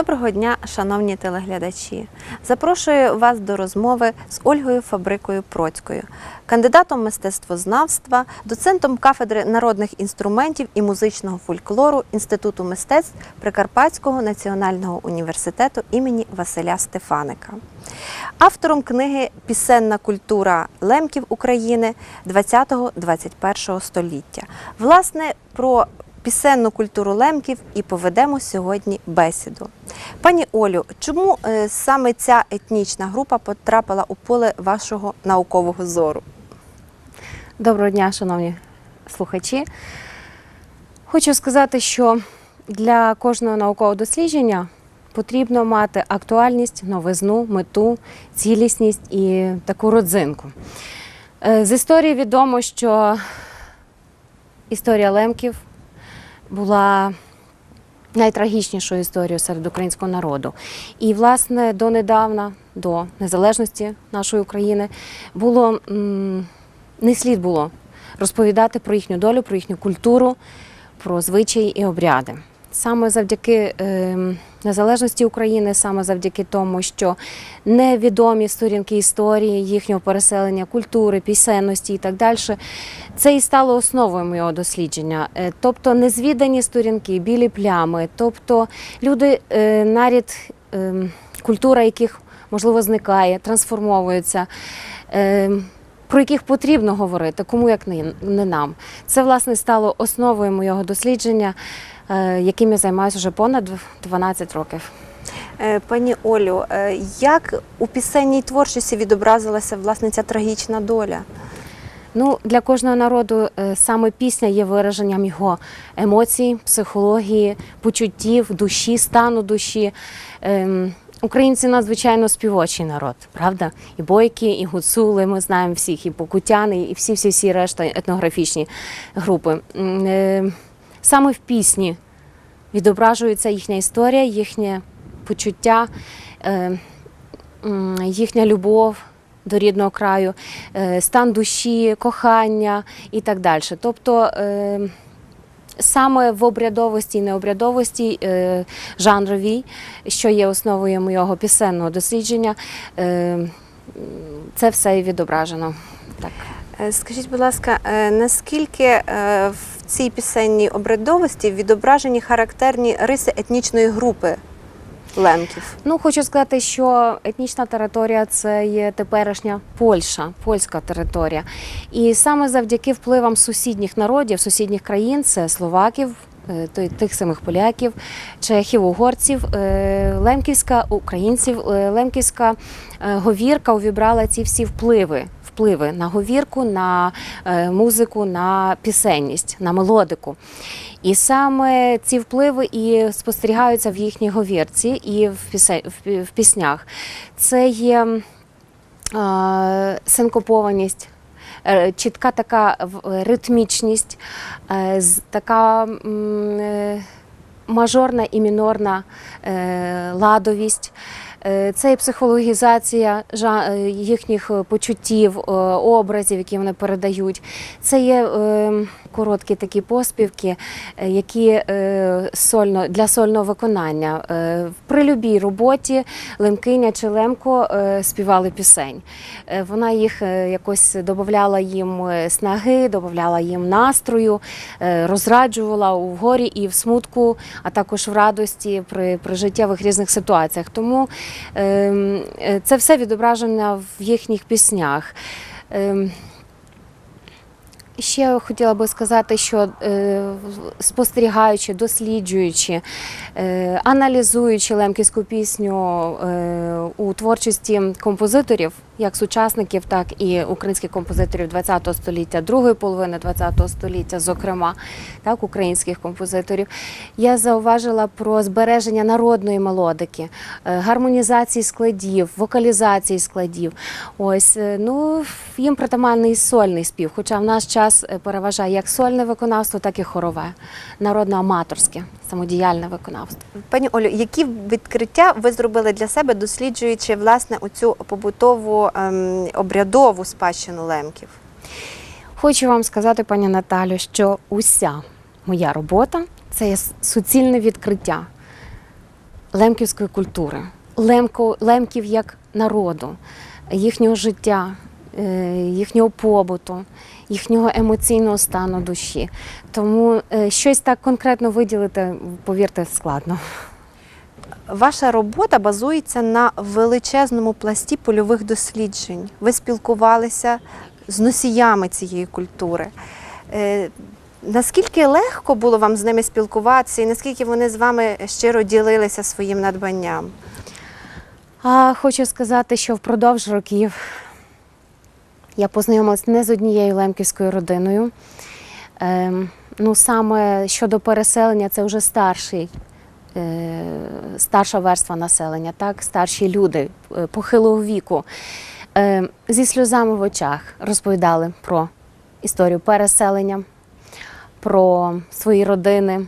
Доброго дня, шановні телеглядачі. Запрошую вас до розмови з Ольгою Фабрикою Процькою, кандидатом мистецтвознавства, доцентом кафедри народних інструментів і музичного фольклору Інституту мистецтв Прикарпатського національного університету імені Василя Стефаника. Автором книги Пісенна культура лемків України 20-21 століття. Власне, про пісенну культуру лемків і поведемо сьогодні бесіду. Пані Олю, чому е, саме ця етнічна група потрапила у поле вашого наукового зору? Доброго дня, шановні слухачі. Хочу сказати, що для кожного наукового дослідження потрібно мати актуальність, новизну, мету, цілісність і таку родзинку. Е, З історії відомо, що історія лемків була найтрагічнішою історією серед українського народу. І, власне, донедавна, до незалежності нашої України, було не слід було розповідати про їхню долю, про їхню культуру, про звичаї і обряди. Саме завдяки е, незалежності України, саме завдяки тому, що невідомі сторінки історії, їхнього переселення, культури, пісенності і так далі, це і стало основою моєго дослідження. Е, Тобто незвідані сторінки, білі плями, тобто люди, е, нарід, е, культура яких можливо зникає, трансформовується. Про яких потрібно говорити, кому як не, нам. Це власне стало основою моєго дослідження, е, яким я займаюся вже понад 12 років. Е, Пані Олю, е, як у пісенній творчості відобразилася власне ця трагічна доля? Ну, для кожного народу саме пісня є вираженням його емоцій, психології, почуттів, душі, стану душі. Українці надзвичайно співочий народ, правда? І бойки, і гуцули, ми знаємо всіх, і покутяни, і всі всі всі решта етнографічні групи. Е, Саме в пісні відображується їхня історія, їхнє почуття, е, їхня любов до рідного краю, е, стан душі, кохання і так далі. Тобто саме в обрядовості і необрядовості е, жанровій, що є основою моєго пісенного дослідження, е, це все і відображено. Так. Е, Скажіть, будь ласка, е, наскільки е, в цій пісенній обрядовості відображені характерні риси етнічної групи лемків? Ну, хочу сказати, що етнічна територія це є теперішня Польща, польська територія. І саме завдяки впливам сусідніх народів, сусідніх країн, це словаків. е, Тих самих поляків, чехів, угорців, е, лемківська українців, е, лемківська говірка увібрала ці всі впливи. Впливи на говірку, на е, музику, на пісенність, на мелодику. І саме ці впливи і спостерігаються в їхній говірці і в, піснях. Це є е, синкопованість. е, Чітка така в- ритмічність, е, така е, мажорна і мінорна е, ладовість. Е, Це і психологізація е, їхніх е, почуттів, образів, які вони передають. Це є е, короткі такі поспівки, е, які е, сольно для сольного виконання. Е, При любій роботі лемкиня чи лемко співали пісень. Вона їх якось додавала їм снаги, додавала їм настрою, розраджувала у горі і в смутку, а також в радості при, при життєвих різних ситуаціях. Тому ем, це все відображено в їхніх піснях. Ще хотіла би сказати, що е, спостерігаючи, досліджуючи, е, аналізуючи лемківську пісню е, у творчості композиторів, як сучасників, так і українських композиторів ХХ століття, другої половини ХХ століття, зокрема, так, українських композиторів, я зауважила про збереження народної мелодики, гармонізації складів, вокалізації складів. Ось ну їм притаманний сольний спів, хоча в наш час е, переважає як сольне виконавство, так і хорове, народно-аматорське, самодіяльне виконавство. Пані Олю, які відкриття ви зробили для себе, досліджуючи власне оцю побутову ем, обрядову спадщину лемків? Хочу вам сказати, пані Наталю, що уся моя робота це є суцільне відкриття лемківської культури, лемко, лемків як народу, їхнього життя, їхнього побуту, їхнього емоційного стану душі. Тому е, щось так конкретно виділити, повірте, складно. Ваша робота базується на величезному пласті польових досліджень. Ви спілкувалися з носіями цієї культури. Е, Наскільки легко було вам з ними спілкуватися, і наскільки вони з вами щиро ділилися своїм надбанням? А хочу сказати, що впродовж років я познайомилась не з однією лемківською родиною. Ем, ну, саме щодо переселення, це вже старший, е, старша верства населення, так? старші люди е, похилого віку. Е, зі сльозами в очах розповідали про історію переселення, про свої родини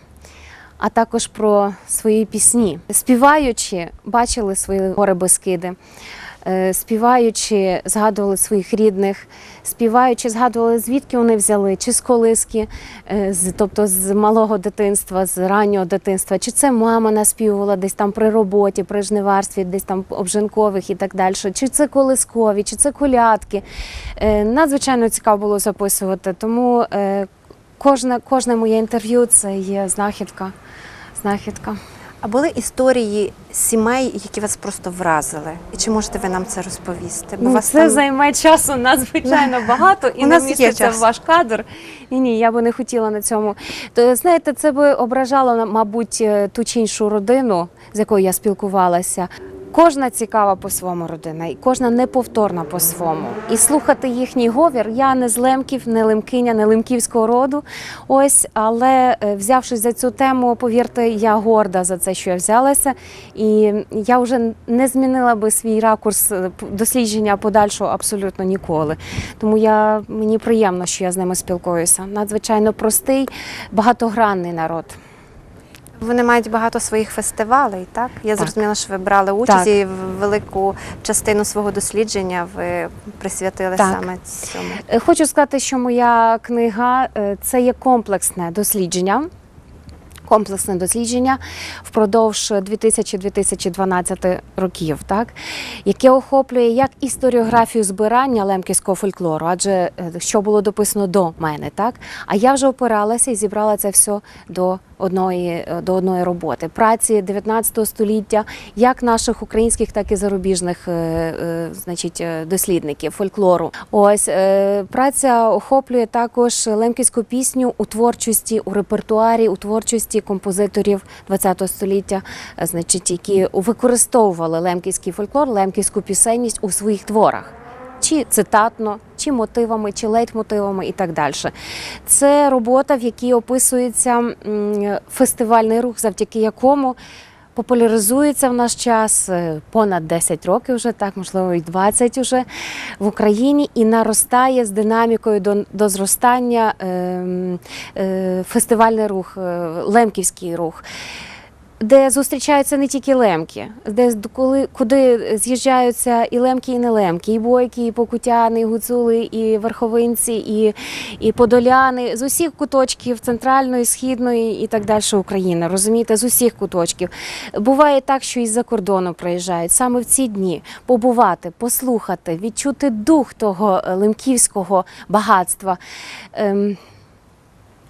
а також про свої пісні. Співаючи, бачили свої гори Бескиди, співаючи, згадували своїх рідних, співаючи, згадували, звідки вони взяли, чи з колиски, е, тобто з малого дитинства, з раннього дитинства, чи це мама наспівувала десь там при роботі, при жниварстві, десь там обжинкових і так далі, чи це колискові, чи це колядки. Е, Надзвичайно цікаво було записувати, тому е, кожне, кожне моє інтерв'ю це є знахідка. Знахідка. А були історії сімей, які вас просто вразили? І чи можете ви нам це розповісти? Ну, вас це там- займе часу надзвичайно багато і не нас вміститься в ваш кадр. Ні, ні, я би не хотіла на цьому. То знаєте, це би ображало, мабуть, е, ту чи іншу родину, з якою я спілкувалася. Кожна цікава по своєму родина, і кожна неповторна по своєму. І слухати їхній говір. Я не з лемків, не лемкиня, не лемківського роду. Ось, але е, взявшись за цю тему, повірте, я горда за це, що я взялася. І я вже не змінила би свій ракурс е, дослідження подальшого абсолютно ніколи. Тому я мені приємно, що я з ними спілкуюся. Надзвичайно простий, багатогранний народ. Вони мають багато своїх фестивалей, так? Я Так. зрозуміла, що ви брали участь Так. і велику частину свого дослідження ви присвятили Так. саме цьому. Е, Хочу сказати, що моя книга е, це є комплексне дослідження. Комплексне дослідження впродовж 2000-2012 років, так яке охоплює як історіографію збирання лемківського фольклору, адже е, що було дописано до мене, так а я вже опиралася і зібрала це все до одної е, до одної роботи праці 19 століття, як наших українських, так і зарубіжних, е, е, значить, дослідників фольклору. Ось праця охоплює також лемківську пісню у творчості, у репертуарі, у творчості композиторів 20 століття, значить, які використовували лемківський фольклор, лемківську пісенність у своїх творах чи цитатно, чи мотивами, чи лейтмотивами і так далі. Це робота, в якій описується фестивальний рух, завдяки якому популяризується в наш час е, понад 10 років, вже так, можливо, і 20 вже в Україні, і наростає з динамікою до, до зростання ем, е, фестивальний рух, е, лемківський рух де зустрічаються не тільки лемки, де коли куди з'їжджаються і лемки, і не лемки, і бойки, і покутяни, і гуцули, і верховинці, і, і подоляни з усіх куточків центральної, східної і так далі України. Розумієте, з усіх куточків. Буває так, що із-за кордону приїжджають саме в ці дні побувати, послухати, відчути дух того е, лемківського багатства.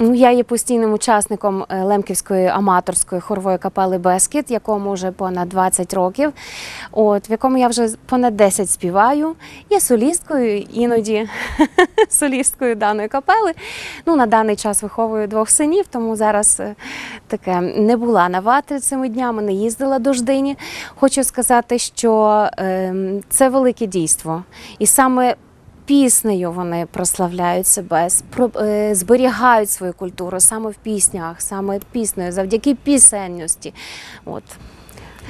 Ну, я є постійним учасником е, Лемківської аматорської хорової капели Бескіт, якому вже понад 20 років, от, в якому я вже понад 10 співаю. Є солісткою, іноді солісткою даної капели. Ну, на даний час виховую двох синів, тому зараз е, таке не була на ватрі цими днями, не їздила до ждині. Хочу сказати, що ем, це велике дійство. І саме піснею вони прославляють себе, е, зберігають свою культуру саме в піснях, саме піснею, завдяки пісенності. От.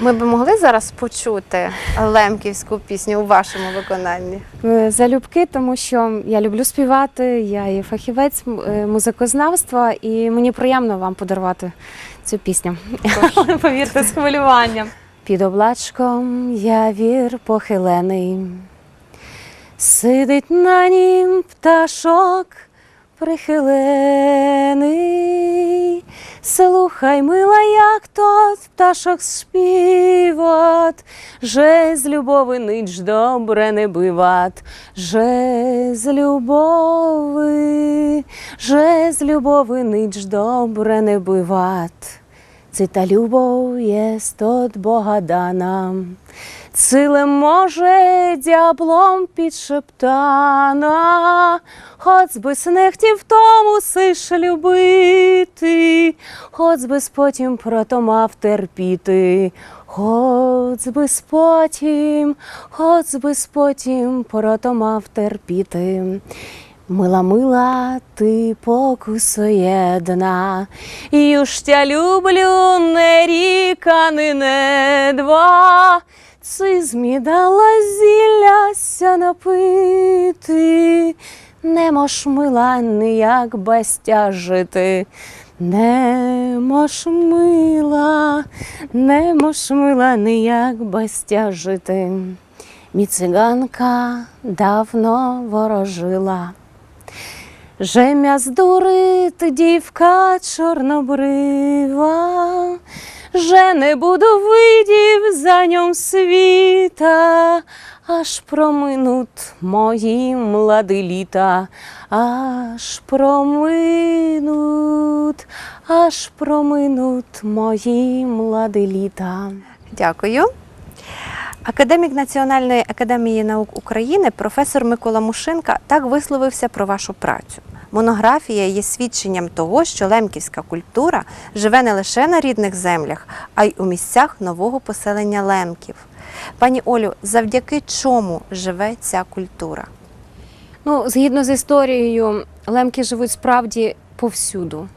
Ми би могли зараз почути лемківську пісню у вашому виконанні. Е, Залюбки, тому що я люблю співати, я є фахівець е, музикознавства, і мені приємно вам подарувати цю пісню. Повірте, з хвилюванням. Під облачком явір похилений, сидить на нім пташок прихилений, слухай, мила, як тот пташок співат, же з любови ніч добре не биват, же з любови, же з любови ніч добре не биват. Це та любов єсть от Бога дана, Цилем може дяблом підшептана, хоч би снехтів тому сиш любити, хоч би потім прото мав терпіти, хоч би потім, хоч би потім прото мав терпіти. Мила, мила, ти покусоєдна, Юж тя люблю не ріка, не два. Ци змідала зілляся напити, не мож мила ніяк без тя жити. Не мож мила, не мож мила ніяк без тя жити. Мі циганка давно ворожила. Жем'я здурит дівка чорнобрива, же не буду видів за ньом світа, аж проминут мої млади літа, аж проминут, аж проминут мої млади літа. Дякую. Академік Національної академії наук України, професор Микола Мушинка, так висловився про вашу працю. Монографія є свідченням того, що лемківська культура живе не лише на рідних землях, а й у місцях нового поселення лемків. Пані Олю, завдяки чому живе ця культура? Ну, згідно з історією, лемки живуть справді повсюду.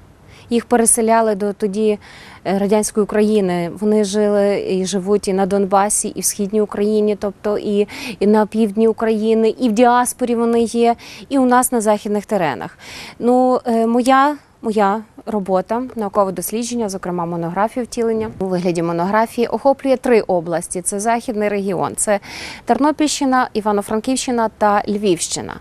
Їх переселяли до тоді е, радянської України. Вони жили і живуть і на Донбасі, і в східній Україні, тобто і, і на півдні України, і в діаспорі вони є, і у нас на західних теренах. Ну, е, моя, моя робота, наукове дослідження, зокрема монографія втілення у вигляді монографії, охоплює три області: це західний регіон, це Тернопільщина, Івано-Франківщина та Львівщина.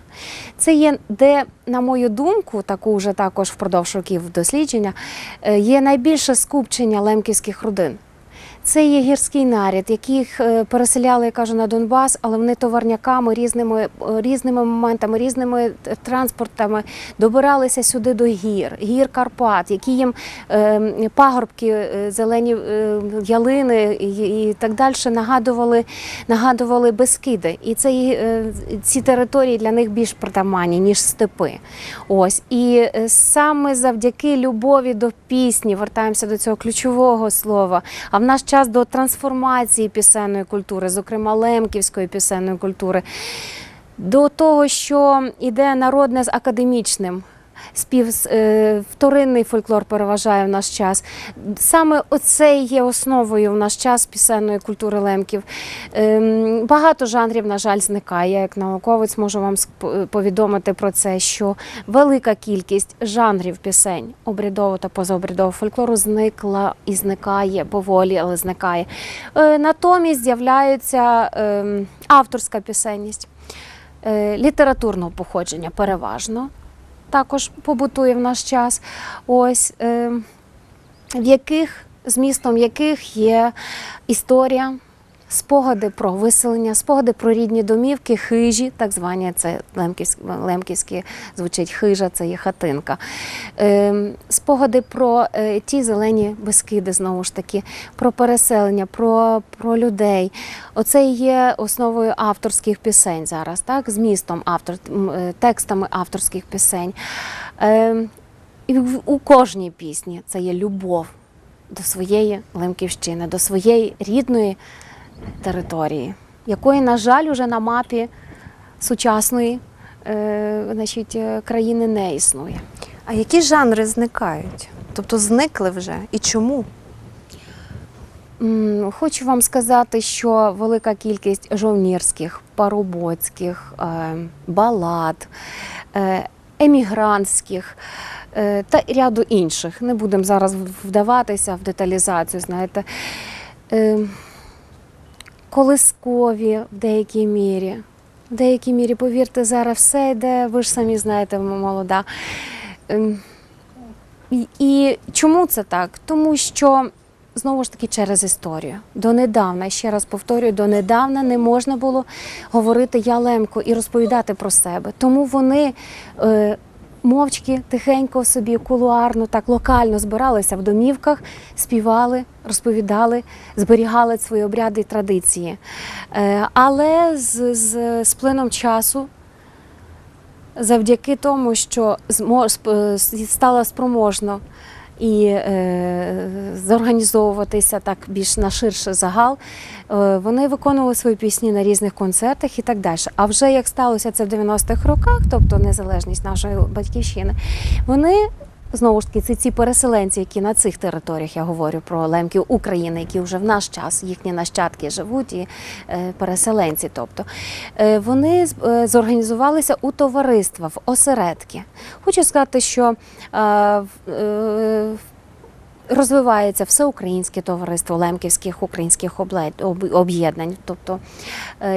Це є, де, на мою думку, таку вже також впродовж років дослідження, е, є найбільше скупчення лемківських родин. Це є гірський наряд, яких е, переселяли, я кажу, на Донбас, але вони товарняками, різними, е, різними моментами, різними е, транспортами добиралися сюди до гір, гір Карпат, які їм пагорбки, зелені ялини і, так далі нагадували, нагадували Бескиди. І це, ці території для них більш притаманні, ніж степи. Ось. І саме завдяки любові до пісні, вертаємося до цього ключового слова, а в наш час до трансформації пісенної культури, зокрема лемківської пісенної культури, до того, що іде народне з академічним. Спів е, вторинний фольклор переважає в наш час. Саме оце є основою в наш час пісенної культури лемків. Ем, Багато жанрів, на жаль, зникає. Як науковець можу вам повідомити про це, що велика кількість жанрів пісень обрядового та позаобрядового фольклору зникла і зникає поволі, але зникає. Е, Натомість з'являється ем, авторська пісенність е, літературного походження переважно також побутує в наш час. Ось е, в яких змістом яких є історія. Спогади про виселення, спогади про рідні домівки, хижі, так звані, це лемківські, лемківські звучить хижа, це є хатинка. Е, спогади про е, ті зелені безкиди, знову ж таки, про переселення, про, про людей. Оце є основою авторських пісень зараз, так? змістом автор, е, текстами авторських пісень. Е, і у кожній пісні це є любов до своєї Лемківщини, до своєї рідної території, якої, на жаль, уже на мапі сучасної е, значить, е, країни не існує. А які жанри зникають? Тобто зникли вже і чому? Хочу вам сказати, що велика кількість жовнірських, парубоцьких, е, балад, е, емігрантських та ряду інших. Не будемо зараз вдаватися в деталізацію, знаєте. Колискові в деякій мірі. В деякій мірі, повірте, зараз все йде, ви ж самі знаєте, молода. Ем, І, чому це так? Тому що знову ж таки через історію. Донедавна, ще раз повторюю, донедавна не можна було говорити я лемко і розповідати про себе. Тому вони е, мовчки, тихенько собі, кулуарно, так локально збиралися в домівках, співали, розповідали, зберігали свої обряди і традиції. Е, але з, з, з плином часу завдяки тому, що стало сп- спроможно і е, зорганізовуватися так більш на ширший загал, е, вони виконували свої пісні на різних концертах і так далі. А вже як сталося це в 90-х роках, тобто незалежність нашої батьківщини, вони. Знову ж таки, це ці переселенці, які на цих територіях я говорю про лемків України, які вже в наш час їхні нащадки живуть, і е, переселенці. Тобто е, вони е, зорганізувалися у товариства, в осередки. Хочу сказати, що в- розвивається всеукраїнське товариство лемківських українських об'єднань, тобто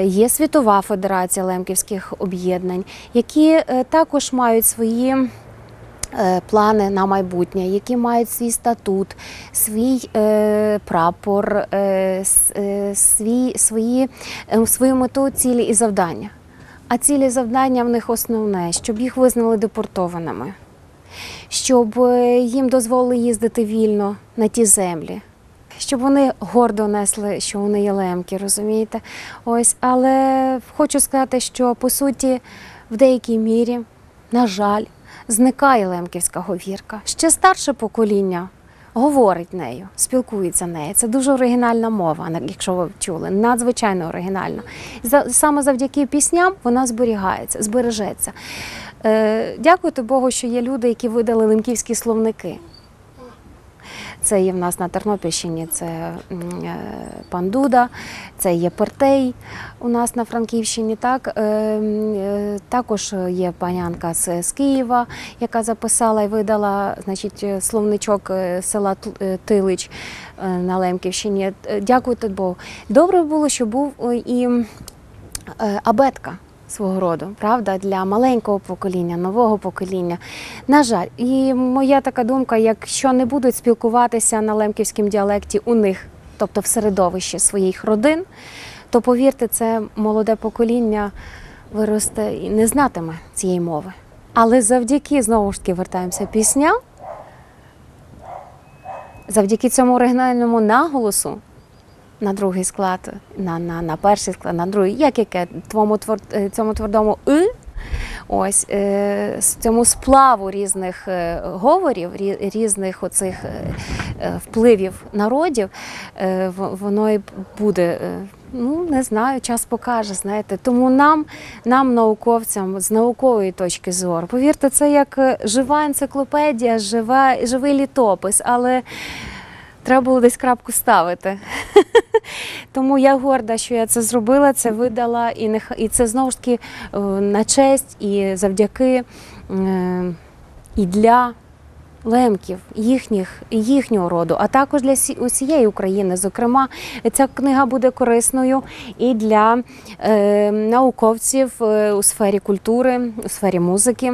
є Світова федерація лемківських об'єднань, які також мають свої. Е, Плани на майбутнє, які мають свій статут, свій е, прапор, е, е, свій, свої, е, свою мету, цілі і завдання. А цілі завдання в них основне, щоб їх визнали депортованими, щоб їм дозволили їздити вільно на ті землі, щоб вони гордо несли, що вони є лемки, розумієте? Ось, але хочу сказати, що по суті, в деякій мірі, на жаль, зникає лемківська говірка. Ще старше покоління говорить нею, спілкується нею. Це дуже оригінальна мова, якщо ви чули, надзвичайно оригінальна. Саме завдяки пісням вона зберігається, збережеться. Е, дякувати Богу, що є люди, які видали лемківські словники. Це є в нас на Тернопільщині, це е, пан Дуда, це є Пертей у нас на Франківщині. Так? Е, е, Також є панянка з, Києва, яка записала і видала значить, словничок села Тилич на Лемківщині. Дякуйте Богу. Добре було, що був і абетка. Свого роду, правда, для маленького покоління, нового покоління. На жаль, і моя така думка, якщо не будуть спілкуватися на лемківському діалекті у них, тобто в середовищі своїх родин, то повірте, це молоде покоління виросте і не знатиме цієї мови. Але завдяки, знову ж таки, вертаємося пісня, завдяки цьому оригінальному наголосу на другий склад, на, на, на перший склад, на другий, як яке твому твор, е, цьому твердому и. Ось е, цьому сплаву різних е, говорів, рі- різних оцих впливів народів, воно і буде. Ну, не знаю, час покаже, знаєте. Тому нам, нам, науковцям, з наукової точки зору, повірте, це як жива енциклопедія, жива, живий літопис, але треба було десь крапку ставити. Тому я горда, що я це зробила, це видала, і нех- і це знову ж таки е, на честь і завдяки і для лемків, їхніх, їхнього роду, а також для сі- усієї України. Зокрема, ця книга буде корисною і для е, науковців е, у сфері культури, у сфері музики.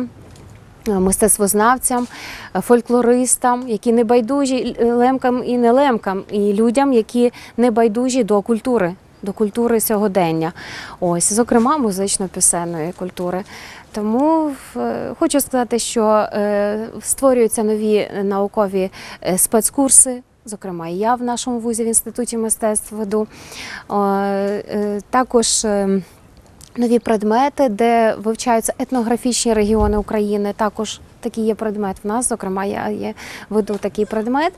Е, Мистецтвознавцям, е, фольклористам, які не байдужі е, лемкам і не лемкам, і людям, які не байдужі до культури, до культури сьогодення. Ось, зокрема, музично-пісенної культури. Тому хочу сказати, що створюються нові наукові спецкурси. Зокрема, і я в нашому вузі в інституті мистецтв веду. Також е, нові предмети, де вивчаються етнографічні регіони України. Також такий є предмет в нас. Зокрема, я є, веду такий предмет.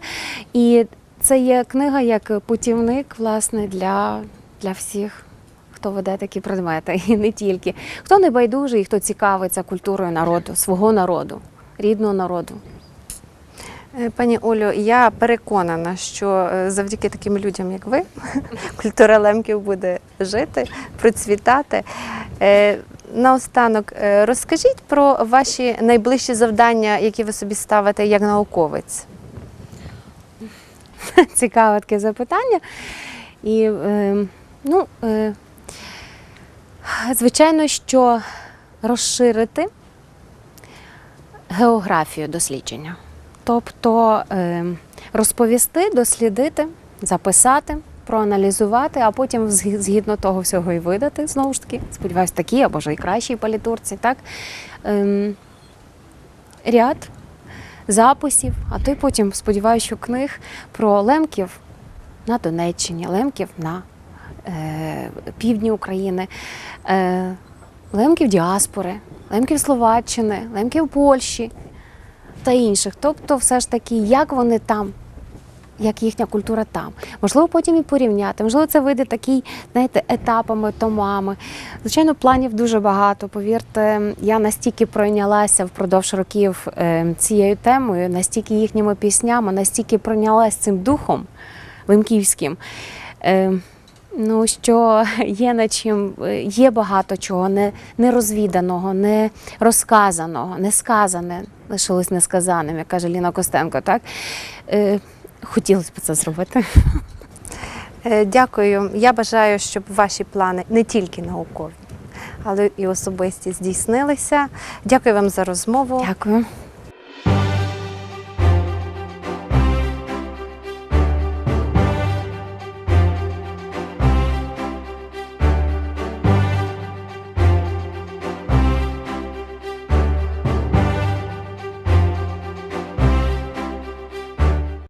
І це є книга як путівник власне для, для всіх. Хто веде такі предмети, і не тільки хто не байдужий, хто цікавиться культурою народу, свого народу, рідного народу. Е, Пані Олю, я переконана, що е, завдяки таким людям, як ви, культура лемків буде жити, процвітати. Е, Наостанок, розкажіть про ваші найближчі завдання, які ви собі ставите як науковець. Цікаве таке запитання. І ну, Звичайно, що розширити географію дослідження. Тобто е, розповісти, дослідити, записати, проаналізувати, а потім згідно того всього і видати, знову ж таки, сподіваюсь, такі або ж і кращій палітурці, так? Ем, ряд записів, а то й потім, сподіваюся, що книг про лемків на Донеччині, лемків на е, півдні України, е, лемків діаспори, лемків Словаччини, лемків Польщі та інших. Тобто, все ж таки, як вони там, як їхня культура там. Можливо, потім і порівняти. Можливо, це вийде такий, знаєте, етапами, томами. Звичайно, планів дуже багато. Повірте, я настільки пройнялася впродовж років е, цією темою, настільки їхніми піснями, настільки пройнялася цим духом лемківським. Е, Ну, що є над чим, е, є багато чого не, не розвіданого, не розказаного, не сказане, лишилось несказаним, як каже Ліна Костенко. Так? Е, хотілося б це зробити. Е, Дякую. Я бажаю, щоб ваші плани не тільки наукові, але і особисті здійснилися. Дякую вам за розмову. Дякую.